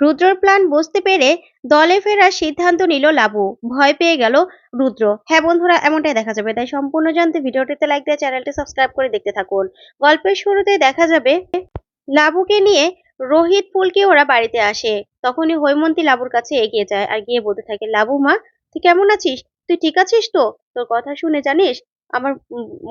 রুদ্রর plan বুঝতে পেরে দলে ফেরার সিদ্ধান্ত নিল লাবু। ভয় পেয়ে গেল রুদ্র। হ্যাঁ বন্ধুরা, এমনটাই দেখা যাবে। তাই সম্পূর্ণ জানতে ভিডিওটিতে লাইক দিয়ে চ্যানেলটি সাবস্ক্রাইব করে দেখতে থাকুন। গল্পের শুরুতে দেখা যাবে লাবুকে নিয়ে রোহিত ফুলকে ওরা বাড়িতে আসে। তখনই হৈমন্তী লাবুর কাছে এগিয়ে যায় আর গিয়ে বলতে থাকে, লাবু মা, তুই কেমন আছিস? তুই ঠিক আছিস তো? তোর কথা শুনে জানিস, আমার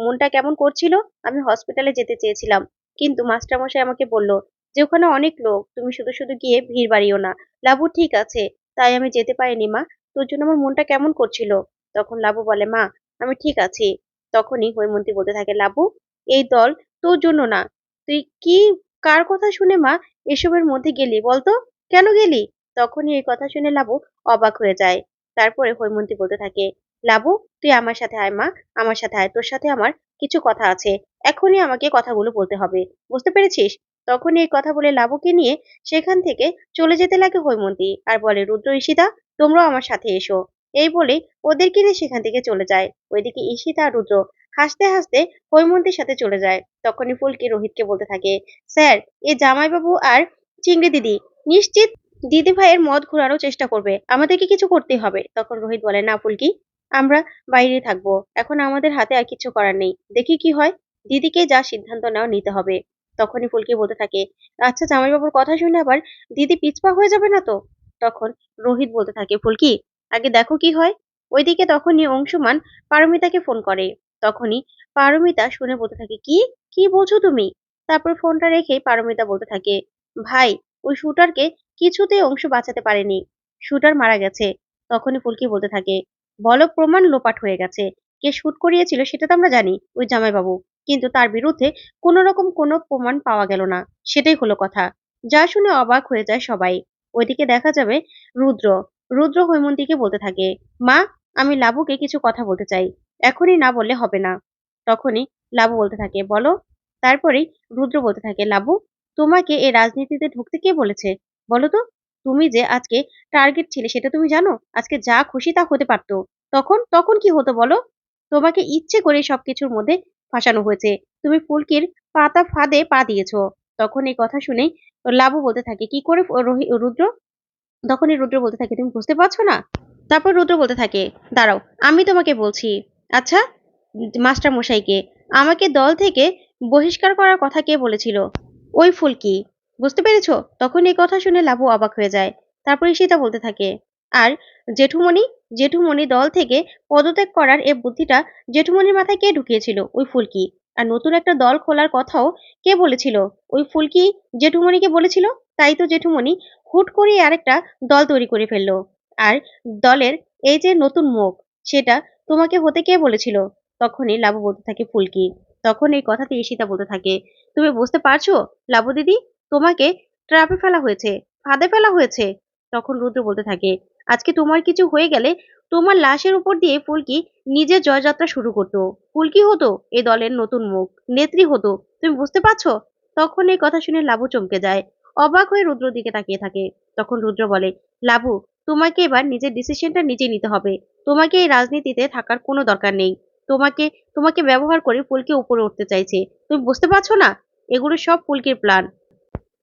মনটা কেমন করছিল? আমি হসপিটালে যেতে চেয়েছিলাম। কিন্তু মাস্টারমশাই আমাকে বলল যে ওখানে অনেক লোক, তুমি শুধু শুধু গিয়ে ভিড় বাড়িও না। লাবু, ঠিক আছে, তাই আমি যেতে পারিনি মা। তোর জন্য আমার মনটা কেমন করছিল? তখন লাবু বলে, মা, আমি ঠিক আছি। তখনই হৈমন্তী বলতে থাকে, লাবু, এই দল তোর জন্য না। তুই কি, কার কথা শুনে মা এসবের মধ্যে গেলি বলতো? কেন গেলি? তখনই এই কথা শুনে লাবু অবাক হয়ে যায়। তারপরে হৈমন্তী বলতে থাকে, লাবু, তুই আমার সাথে আয় মা, আমার সাথে আয়। তোর সাথে আমার কিছু কথা আছে। এখনই আমাকে কথাগুলো বলতে হবে। বুঝতে পেরেছিস? তখনই এই কথা বলে লাবুকে নিয়ে সেখান থেকে চলে যেতে লাগে হৈমন্তী। আর বলে, রুদ্র ঈশিতা, তোমরাও আমার সাথে এসো। এই বলে ওদেরকে নিয়ে সেখান থেকে চলে যায়। ওইদিকে ঈশিতা আর রুদ্র হাসতে হাসতে হৈমন্তীর সাথে চলে যায়। তখনই ফুলকি রোহিতকে বলতে থাকে, স্যার, এ জামাইবাবু আর চিংড়ি দিদি নিশ্চিত দিদি ভাইয়ের মদ ঘোরানোর চেষ্টা করবে। আমাদেরকে কিছু করতেই হবে। তখন রোহিত বলে, না ফুলকি, আমরা বাইরে থাকব। এখন আমাদের হাতে আর কিছু করার নেই। দেখি কি হয়। দিদিকে যা সিদ্ধান্ত নেওয়া নিতে হবে। তখনই ফুলকি বলতে থাকে আচ্ছা জামাইবাবুর কথা শুনে আবার দিদি পিছপা হয়ে যাবে না তো? তখন রোহিত বলতে থাকে, ফুলকি, আগে দেখো কি হয়? ওইদিকে তখনই অংশুমান পারমিতাকে ফোন করে। তখনই পারমিতা শুনে বলতে থাকে, কি? কি বলছো তুমি? তারপর ফোনটা রেখে পারমিতা বলতে থাকে, ভাই, ওই শুটারকে কিছুতেই অংশ বাঁচাতে পারেনি। শুটার মারা গেছে। তখনই ফুলকি বলতে থাকে, বলো, প্রমাণ লোপাট হয়ে গেছে। কে শুট করিয়েছিল সেটা তো আমরা জানি, ওই জামাইবাবু। কিন্তু তার বিরুদ্ধে কোনো রকম কোনো প্রমাণ পাওয়া গেল না। সেটাই হলো কথা। যা শুনে অবাক হয়ে যায় সবাই। ওইদিকে দেখা যাবে রুদ্র। রুদ্র হৈমন্তীকে বলতে থাকে, মা, আমি লাবুকে কিছু কথা বলতে চাই। এখনই না বললে হবে না। তখনই লাবু বলতে থাকে, বলো। তারপরেই রুদ্র বলতে থাকে, লাবু, তোমাকে এই রাজনীতিতে ঢুকতে কে বলেছে? বলো তো, তুমি যে আজকে টার্গেট ছিলে সেটা তুমি জানো? আজকে যা খুশি তা হতে পারতো। তখন তখন কি হতো বলো? তোমাকে ইচ্ছে করে সবকিছুর মধ্যে ফাঁসানো হয়েছে। তুমি ফুলকির পাতা ফাঁদে পা দিয়েছ। তখন এই কথা শুনেই লাবু বলতে থাকে, কি করে রুদ্র? তখনই রুদ্র বলতে থাকে, তুমি বুঝতে পারছ না? তারপর রুদ্র বলতে থাকে, দাঁড়াও, আমি তোমাকে বলছি আচ্ছা মাস্টার মশাইকে, আমাকে দল থেকে বহিষ্কার করার কথা কে বলেছিল? ওই ফুলকি, বুঝতে পেরেছ? তখন এই কথা শুনে লাবু অবাক হয়ে যায়। তারপরে সীতা বলতে থাকে, আর জেঠুমণি জেঠুমণি দল থেকে পদত্যাগ করার এ বুদ্ধিটা জেঠুমণির মাথায় কে ঢুকিয়েছিল? ওই ফুলকি। আর নতুন একটা দল খোলার কথাও কে বলেছিল? ওই ফুলকি জেঠুমণিকে বলেছিল? তাই তো জেঠুমণি হুট করে আরেকটা দল তৈরি করে ফেলল। আর দলের এই যে নতুন মুখ, সেটা তোমাকে হতে কে বলেছিল? তখনই লাবু বলতে থাকে ফুলকি। তখন এই কথাতে ঈশিতা বলতে থাকে, তুমি বুঝতে পারছ? লাবু দিদি, তোমাকে ট্রাপে ফেলা হয়েছে, ফাঁদে ফেলা হয়েছে? তখন রুদ্র বলতে থাকে আজকে তোমার কিছু হয়ে গেলে তোমার লাশের উপর দিয়ে ফুলকি নিজের জয়যাত্রা শুরু করতো। ফুলকি হতো এ দলের নতুন মুখ, নেত্রী হতো। তুমি বুঝতে পারছ? তখন এই কথা শুনে লাবু চমকে যায়। অবাক হয়ে রুদ্র দিকে তাকিয়ে থাকে। তখন রুদ্র বলে, লাবু, তোমাকে এবার নিজের ডিসিশনটা নিজে নিতে হবে। তোমাকে এই রাজনীতিতে থাকার কোনো দরকার নেই। তোমাকে তোমাকে ব্যবহার করে ফুলকে উপরে উঠতে চাইছে। তুমি বুঝতে পারছ না? এগুলো সব ফুলকির প্ল্যান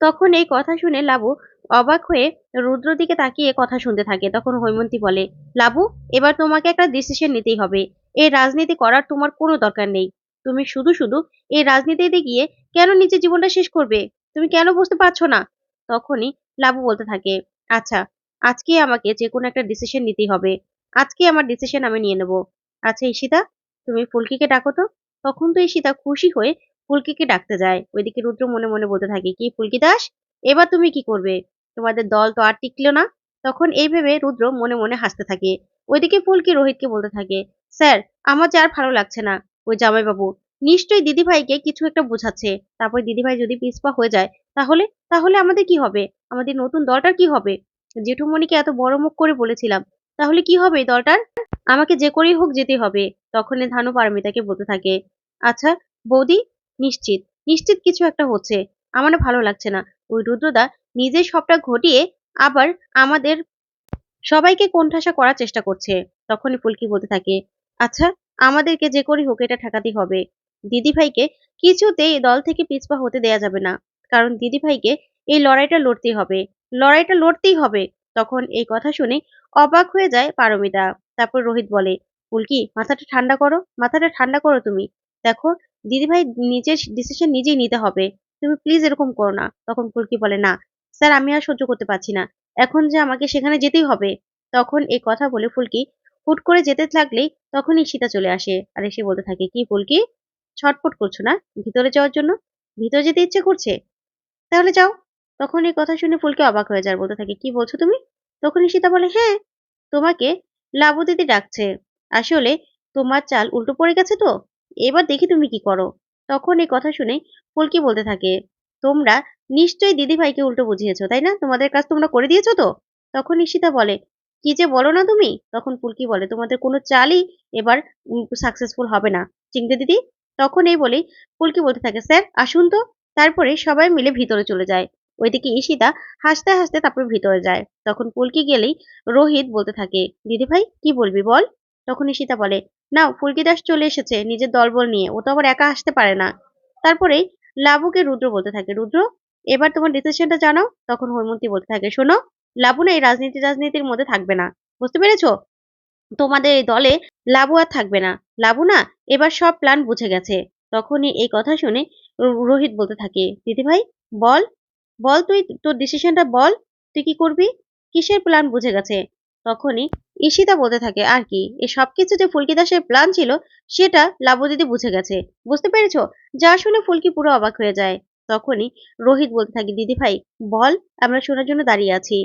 তখন এই কথা শুনে লাবু অবাক হয়ে রুদ্র দিকে তাকিয়ে কথা শুনতে থাকে। তখন হৈমন্তী বলে, লাবু, এবার তোমাকে একটা ডিসিশন নিতেই হবে। এই রাজনীতি করার তোমার কোনো দরকার নেই। তুমি শুধু শুধু এই রাজনীতিতে গিয়ে কেন নিজের জীবনটা শেষ করবে? তুমি কেন বুঝতে পারছ না? তখনই লাবু বলতে থাকে আচ্ছা আজকে আমাকে যে কোনো একটা ডিসিশন নিতেই হবে। আজকে আমার ডিসিশন আমি নিয়ে নেব। আচ্ছা ঈশিতা, তুমি ফুলকিকে ডাকো তো। তখন তো ঈশিতা খুশি হয়ে ফুলকিকে ডাকতে যায়। ওইদিকে রুদ্র মনে মনে বলতে থাকে, কি ফুলকি দাস, এবার তুমি কি করবে? তোমাদের দল তো আর টিকলো না। তখন এই ভেবে রুদ্র মনে মনে হাসতে থাকে। ওইদিকে ফুলকি রোহিতকে বলতে থাকে, স্যার, আমার যে আর ভালো লাগছে না, ওই জামাইবাবু, নিশ্চয়ই দিদিভাইকে কিছু একটা বোঝাচ্ছে। তারপর দিদিভাই যদি পিছপা হয়ে যায়, তাহলে তাহলে আমাদের কি হবে? আমাদের নতুন দলটার কি হবে? জেঠুমণিকে এত বড় মুখ করে বলেছিলাম, তাহলে কি হবে এই দলটার? আমাকে যে করেই হোক যেতে হবে। তখন ধানু পারমিতাকে বলতে থাকে আচ্ছা বৌদি, নিশ্চিত নিশ্চিত কিছু একটা হচ্ছে। আমার ভালো লাগছে না। ওই রুদ্রদা নিজে সবটা ঘটিয়ে আবার আমাদের সবাইকে কোণঠাসা করার চেষ্টা করছে। তখনই ফুলকি বলতে থাকে আচ্ছা আমাদেরকে যে করেই হোক এটা ঠেকাতেই হবে। দিদিভাইকে কিছুতেই দল থেকে পিছপা হতে দেয়া যাবে না। কারণ দিদিভাইকে এই লড়াইটা লড়তেই হবে। লড়াইটা লড়তেই হবে। তখন এই কথা শুনে অবাক হয়ে যায় পারমিতা। তারপর রোহিত বলে, ফুলকি, মাথাটা ঠান্ডা করো, মাথাটা ঠান্ডা করো তুমি। দেখো, দিদিভাই নিজের ডিসিশন নিজেই নিতে হবে। তুমি প্লিজ এরকম করো না। তখন ফুলকি বলে, না স্যার, আমি আর সহ্য করতে পারছি না। এখন যে আমাকে সেখানে যেতেই হবে। তখন এই কথা বলে ফুলকি হুট করে যেতে লাগলেই তখনই সীতা চলে আসে আর এসে বলতে থাকে, কি ফুলকি? ছটফট করছ না ভিতরে যাওয়ার জন্য? ভিতরে যেতে ইচ্ছে করছে? তাহলে যাও। তখন এই কথা শুনে ফুলকি অবাক হয়ে যায়, বলতে থাকে, কি বলছো তুমি? তখনই সীতা বলে হ্যাঁ তোমাকে লাবু দিদি ডাকছে। আসলে তোমার চাল উল্টো পড়ে গেছে তো? এবার দেখি তুমি কি করো? তখন এই কথা শুনে ফুলকি বলতে থাকে তোমরা নিশ্চয়ই দিদিভাইকে উল্টো বুঝিয়েছো, তাই না? তোমাদের কাজ তোমরা করে দিয়েছ তো? তখন ঈশিতা বলে, কি যে বলো না তুমি? তখন পুলকি বলে, তোমাদের কোনো চালই এবার সাকসেসফুল হবে না। চিংড়ি দিদি? তখন এই বলেই পুলকি বলতে থাকে, স্যার, আসুন তো। তারপরে সবাই মিলে ভিতরে চলে যায়। ওইদিকে ঈশিতা হাসতে হাসতে তারপর ভিতরে যায়। তখন পুলকি গেলেই রোহিত বলতে থাকে, দিদিভাই, কি বলবি বল? তখন ঈশিতা বলে না ফুলকি দাস চলে এসেছে নিজের দলবল নিয়ে। ও তো আবার একা আসতে পারে না। তারপরেই লাবুকে রুদ্র বলতে থাকে। রুদ্র, এবার তোমার ডিসিশনটা জানাও, তখন হৈমন্তী বলতে থাকে, শোনো, লাবু না এই রাজনীতি, রাজনীতির মধ্যে থাকবে না। বুঝতে পেরেছ? তোমাদের এই দলে লাবু আর থাকবে না। লাবু না এবার সব প্ল্যান বুঝে গেছে। তখনই এই কথা শুনে রোহিত বলতে থাকে দিদিভাই বল বল তুই, তোর ডিসিশনটা বল, তুই কি করবি? কিসের প্ল্যান বুঝে গেছে? তখনই ঈশিতা বলতে থাকে, আর কি? এই সবকিছু যে ফুলকি দাসের প্ল্যান ছিল, সেটা লাবু দিদি বুঝে গেছে। বুঝতে পেরেছ? যা শুনে ফুলকি পুরো অবাক হয়ে যায়। তখনই রোহিত বলতে থাকে, দিদি ভাই, বল, আমরা শোনার জন্য দাঁড়িয়ে আছি।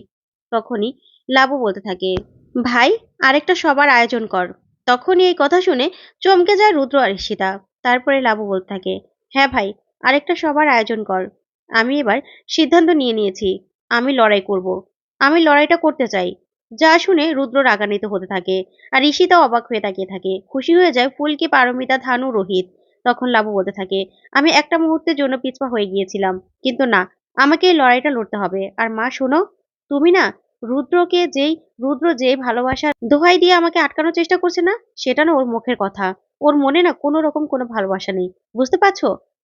তখনই লাবু বলতে থাকে, ভাই, আরেকটা সবার আয়োজন কর। তখনই এই কথা শুনে চমকে যায় রুদ্র আর ঈশিতা। তারপরে লাবু বলতে থাকে হ্যাঁ ভাই, আরেকটা সবার আয়োজন কর। আমি এবার সিদ্ধান্ত নিয়ে নিয়েছি। আমি লড়াই করব। আমি লড়াইটা করতে চাই। যা শুনে রুদ্র রাগান্বিত হতে থাকে আর ঈশিতা অবাক হয়ে তাকিয়ে থাকে। খুশি হয়ে যায় ফুলকি পারমিতা, ধানু, রোহিত? তখন লাবু বলতে থাকে, আমি একটা মুহূর্তের জন্য পিছপা হয়ে গিয়েছিলাম, কিন্তু না, আমাকে এই লড়াইটা লড়তে হবে। আর মা, শোনো, তুমি না, রুদ্রকে যেই, রুদ্র যে ভালোবাসা দোহাই দিয়ে আমাকে আটকানোর চেষ্টা করছে না, সেটা না ওর মুখের কথা। ওর মনে না কোনো রকম কোনো ভালোবাসা নেই। বুঝতে পারছ?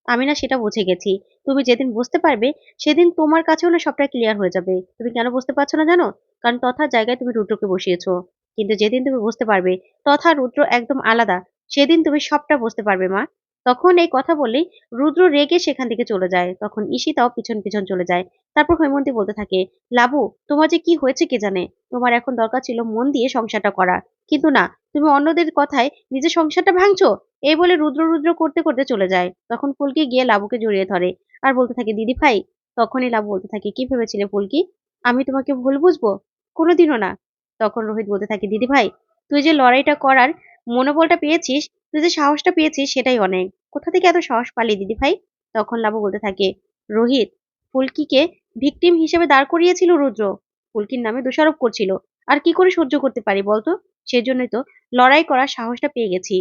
আমি না সেটা বুঝে গেছি। তুমি যেদিন বুঝতে পারবে, সেদিন তোমার কাছেও না সবটা ক্লিয়ার হয়ে যাবে। তুমি কেন বুঝতে পারছ না জানো? কারণ তথা জায়গায় তুমি রুদ্রকে বসিয়েছো। কিন্তু যেদিন তুমি বুঝতে পারবে, তথা রুদ্র একদম আলাদা, সেদিন তুমি সবটা বুঝতে পারবে, মা। তখন এই কথা বললেই রুদ্র রেগে সেখান থেকে চলে যায়। তখন ঈশিতাও পিছন পিছন চলে যায়। তারপর হৈমন্তী বলতে থাকে, লাবু, তোমার যে কি হয়েছে কে জানে? তোমার এখন দরকার ছিল মন দিয়ে সংসারটা করা। কিন্তু না, তুমি অন্যদের কথায় নিজের সংসারটা ভাঙছো? এই বলে রুদ্র রুদ্র করতে করতে চলে যায়। তখন ফুলকি গিয়ে লাবুকে জড়িয়ে ধরে। আর বলতে থাকে দিদি ভাই তখনই লাবু বলতে থাকে, কি ভেবেছিলে ফুলকি? আমি তোমাকে ভুল বুঝব? কোনোদিনও না। তখন রোহিত বলতে থাকে, দিদি ভাই, তুই যে লড়াইটা করার মনোবলটা পেয়েছিস, তুই যে সাহসটা পেয়েছিস, সেটাই অনেক। কোথা থেকে এত সাহস পালি দিদি ভাই? তখন লাবু বলতে থাকে, রোহিত, ফুলকিকে ভিকটিম হিসেবে দাঁড় করিয়েছিল রুদ্র। ফুলকির নামে দোষারোপ করছিল। আর কি করে সহ্য করতে পারি বলতো? সেজন্যই তো লড়াই করার সাহসটা পেয়ে গেছি।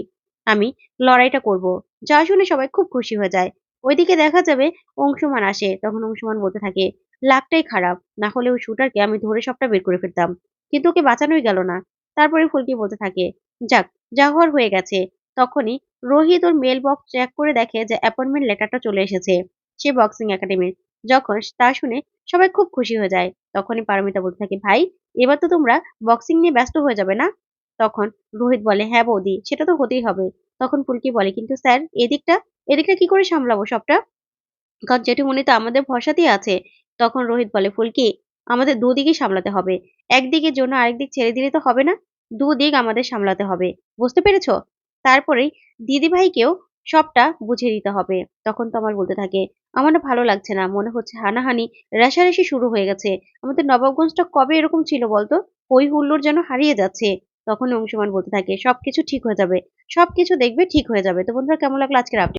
আমি লড়াইটা করব। যা শুনে সবাই খুব খুশি হয়ে যায়। ওইদিকে দেখা যাবে অংশুমান আসে। তখন অংশুমান বলতে থাকে, লাকটাই খারাপ, না হলে ওই শুটারকে আমি ধরে সবটা বের করে ফেলতাম। কিন্তু ওকে বাঁচানোই গেল না। তারপরে ফুলকি বলতে থাকে, যাক, যা হওয়ার হয়ে গেছে। তখনই রোহিত ওর মেল বক্স চেক করে দেখে যে অ্যাপয়েন্টমেন্ট লেটারটা চলে এসেছে, সে বক্সিং একাডেমির যখন তা শুনে সবাই খুব খুশি হয়ে যায়। তখনই পারমিতা বলতে থাকে, ভাই, এবার তো তোমরা বক্সিং নিয়ে ব্যস্ত হয়ে যাবে না? তখন রোহিত বলে হ্যাঁ বৌদি, সেটা তো হতেই হবে। তখন ফুলকি বলে, কিন্তু স্যার, এদিকটা এদিকটা কি করে সামলাবো সবটা? কারণ জেঠুমনি তো আমাদের ভরসাতেই আছে। তখন রোহিত বলে, ফুলকি, আমাদের দুদিকে সামলাতে হবে। একদিকের জন্য আরেকদিক ছেড়ে দিলে তো হবে না, দুদিক আমাদের সামলাতে হবে। বুঝতে পেরেছ? তারপরেই দিদিভাইকেও সবটা বুঝিয়ে দিতে হবে। তখন তো আমার বলতে থাকে, আমার ভালো লাগছে না, মনে হচ্ছে হানাহানি, রেশারেশি শুরু হয়ে গেছে। আমাদের নবাবগঞ্জটা কবে এরকম ছিল বলতো? ওই হুল্লোর যেন হারিয়ে যাচ্ছে। তখন অংশমান বলতে থাকে, সবকিছু ঠিক হয়ে যাবে। সবকিছু দেখবে ঠিক হয়ে যাবে। তো বন্ধুরা, কেমন লাগল আজকের আপডেট